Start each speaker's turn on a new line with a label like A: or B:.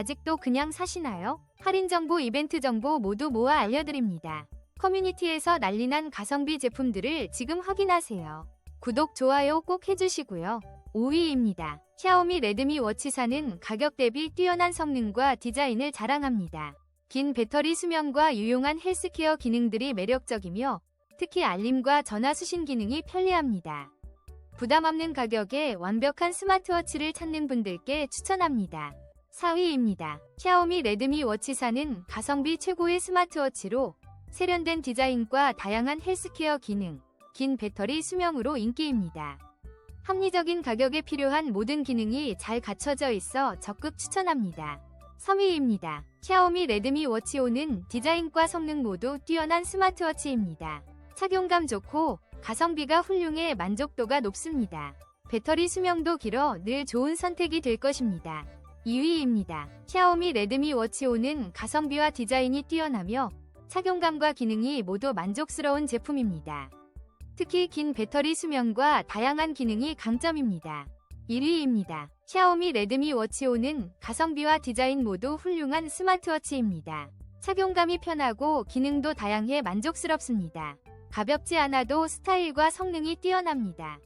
A: 아직도 그냥 사시나요? 할인 정보, 이벤트 정보 모두 모아 알려드립니다. 커뮤니티에서 난리난 가성비 제품들을 지금 확인하세요. 구독, 좋아요 꼭 해주시고요. 5위입니다. 샤오미 레드미 워치사는 가격 대비 뛰어난 성능과 디자인을 자랑합니다. 긴 배터리 수명과 유용한 헬스케어 기능들이 매력적이며 특히 알림과 전화 수신 기능이 편리합니다. 부담 없는 가격에 완벽한 스마트워치를 찾는 분들께 추천합니다. 4위입니다. 샤오미 레드미 워치사는 가성비 최고의 스마트워치로 세련된 디자인과 다양한 헬스케어 기능, 긴 배터리 수명으로 인기입니다. 합리적인 가격에 필요한 모든 기능이 잘 갖춰져 있어 적극 추천합니다. 3위입니다. 샤오미 레드미 워치 5는 디자인과 성능 모두 뛰어난 스마트워치입니다. 착용감 좋고 가성비가 훌륭해 만족도가 높습니다. 배터리 수명도 길어 늘 좋은 선택이 될 것입니다. 2위입니다. 샤오미 레드미 워치 5는 가성비와 디자인이 뛰어나며 착용감과 기능이 모두 만족스러운 제품입니다. 특히 긴 배터리 수명과 다양한 기능이 강점입니다. 1위입니다. 샤오미 레드미 워치 5는 가성비와 디자인 모두 훌륭한 스마트워치입니다. 착용감이 편하고 기능도 다양해 만족스럽습니다. 가볍지 않아도 스타일과 성능이 뛰어납니다.